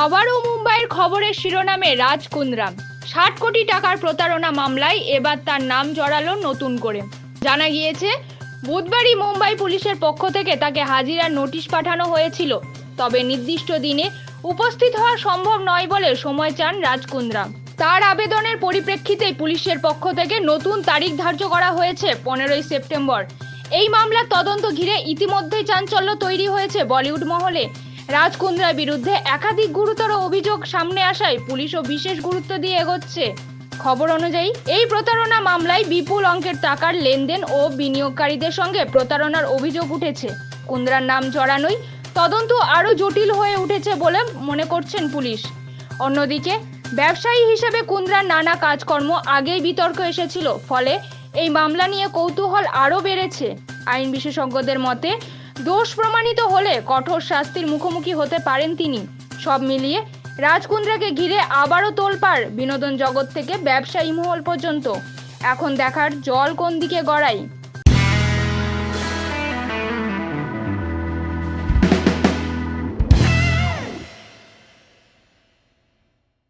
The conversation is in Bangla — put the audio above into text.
আবারও মুম্বাইয়ের খবরের শিরোনামে রাজ কুন্দ্রাম। ষাট কোটি টাকার প্রতারণা মামলায় এবার তার নাম জড়ালো নতুন করে। জানা গিয়েছে, বুধবারই মুম্বাই পুলিশের পক্ষ থেকে তাকে হাজিরার নোটিশ পাঠানো হয়েছিল। তবে নির্দিষ্ট দিনে উপস্থিত হওয়া সম্ভব নয় বলে সময় চান রাজ কুন্দ্রাম। তার আবেদনের পরিপ্রেক্ষিতে পুলিশের পক্ষ থেকে নতুন তারিখ ধার্য করা হয়েছে পনেরোই সেপ্টেম্বর। এই মামলার তদন্ত ঘিরে ইতিমধ্যেই চাঞ্চল্য তৈরি হয়েছে বলিউড মহলে। রাজ কুন্দ্রার বিরুদ্ধে একাধিক গুরুতর অভিযোগ সামনে আসায় পুলিশও বিশেষ গুরুত্ব দিয়ে এগোচ্ছে। খবর অনুযায়ী, এই প্রতারণা মামলায় বিপুল অঙ্কের টাকার লেনদেন ও বিনিয়োগকারীদের সঙ্গে প্রতারণার অভিযোগ উঠেছে। কুন্দ্রার নাম জড়ানোই তদন্ত আরও জটিল হয়ে উঠেছে বলে মনে করছেন পুলিশ। অন্যদিকে, ব্যবসায়ী হিসেবে কুন্দ্রার নানা কাজকর্ম আগেই বিতর্ক এসেছিল। ফলে এই মামলা নিয়ে কৌতূহল আরও বেড়েছে। আইন বিশেষজ্ঞদের মতে দোষ প্রমাণিত হলে কঠোর শাস্তির মুখোমুখি হতে পারেন তিনি। সব মিলিয়ে রাজকুন্দ্রাকে ঘিরে আবারও তোলপাড় বিনোদন জগৎ থেকে ব্যবসায়ী মহল পর্যন্ত। এখন দেখার জল কোন দিকে গড়ায়?